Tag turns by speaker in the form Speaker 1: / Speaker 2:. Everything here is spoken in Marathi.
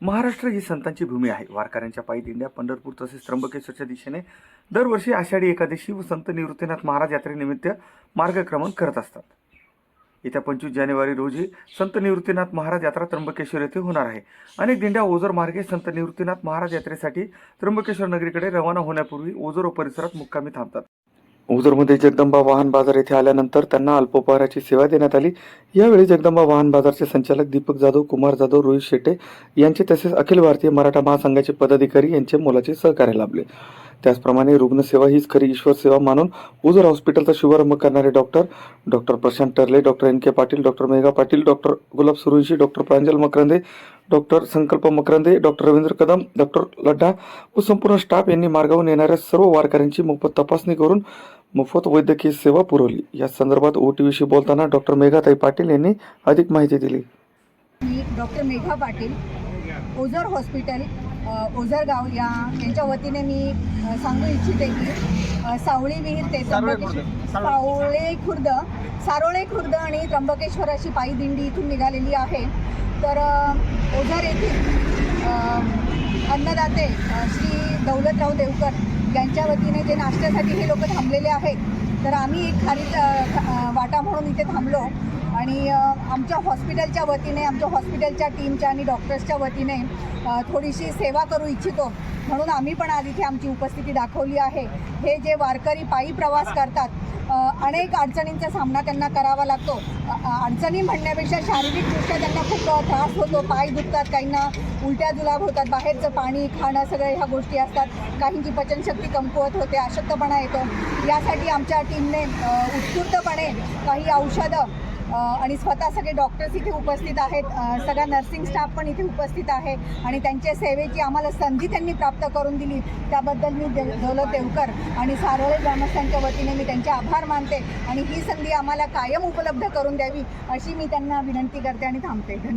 Speaker 1: महाराष्ट्र ही संतांची भूमी आहे. वारकऱ्यांच्या पायी दिंड्या पंढरपूर तसेच त्र्यंबकेश्वरच्या दिशेने दरवर्षी आषाढी एकादशी व संत निवृत्तीनाथ महाराज यात्रेनिमित्त मार्गक्रमण करत असतात. येत्या पंचवीस जानेवारी रोजी संत निवृत्तीनाथ महाराज यात्रा त्र्यंबकेश्वर येथे होणार आहे. अनेक दिंड्या ओझर मार्गे संत निवृत्तीनाथ महाराज यात्रेसाठी त्र्यंबकेश्वर नगरीकडे रवाना होण्यापूर्वी ओझर परिसरात मुक्कामी थांबतात. उजरमध्ये जगदंबा वाहन बाजार येथे आल्यानंतर त्यांना अल्पोपहाराची सेवा देण्यात आली. यावेळी जगदंबा वाहन बाजारचे संचालक दीपक जाधव कुमार जाधव रोहित शेटे यांचे तसेच अखिल भारतीय मराठा महासंघाचे पदाधिकारी यांचे मोलाचे सहकार्य लाभले. त्याचप्रमाणे रुग्णसेवा हीच खरी ईश्वर सेवा मानून उजर हॉस्पिटलचा शुभारंभ करणारे doctor doctor Prashant Tarle doctor N K Patil doctor Megha Patil doctor Gulab Surunshi doctor Pranjal Makrande doctor Sankalp Makrande doctor Ravindra Kadam doctor Ladda व संपूर्ण स्टाफ यांनी मार्गावरून येणाऱ्या सर्व वारकऱ्यांची मोफत तपासणी करून मोफत वैद्यकीय सेवा पुरवली. या संदर्भात ओ टी व्हीशी बोलताना डॉक्टर मेघाताई पाटील यांनी अधिक माहिती दिली.
Speaker 2: मी डॉक्टर मेघा पाटील ओझर हॉस्पिटल अ, ओझर गाव या यांच्या वतीने मी सांगू इच्छिते की सावळी विहीर ते त्र्यंबकेश्वर सावळे खुर्द सारोळे खुर्द आणि त्र्यंबकेश्वर अशी पायी दिंडी इथून निघालेली आहे. तर ओझर येथील अन्नदाते श्री दौलतराव देवकर यांच्या वतीने जे नाश्त्यासाठी हे लोक थांबलेले आहेत. तर आम्ही एक खारी वाटा म्हणून इथे थांबलो. आणि आमच्या हॉस्पिटलच्या वतीने आमच्या हॉस्पिटलच्या टीमच्या आणि डॉक्टर्सच्या वतीने थोडीशी सेवा करू इच्छितो. म्हणून आम्ही पण आज इथे आमची उपस्थिती दाखवली आहे. हे जे वारकरी पायी प्रवास करतात अनेक अडचणींचा सामना त्यांना करावा लागतो. अडचणी म्हणण्यापेक्षा शारीरिकदृष्ट्या त्यांना खूप त्रास होतो. पाय दुखतात काहींना उलट्या जुलाब होतात बाहेरचं पाणी खाणं सगळ्या ह्या गोष्टी असतात. काहींची पचनशक्ती कमकुवत होते अशक्तपणा येतो. यासाठी आमच्या टीमने उत्स्फूर्तपणे काही औषधं आणि स्वतः सगळे डॉक्टर्स इथे उपस्थित आहेत. सगळा नर्सिंग स्टाफ पण इथे उपस्थित आहे. आणि त्यांच्या सेवेची आम्हाला संधी त्यांनी प्राप्त करून दिली. त्याबद्दल मी देव दौलत देवकर आणि सारोळे ग्रामस्थांच्या वतीने मी त्यांचे आभार मानते आणि ही संधी आम्हाला कायम उपलब्ध करून द्यावी अशी मी त्यांना विनंती करते आणि थांबते. धन्यवाद.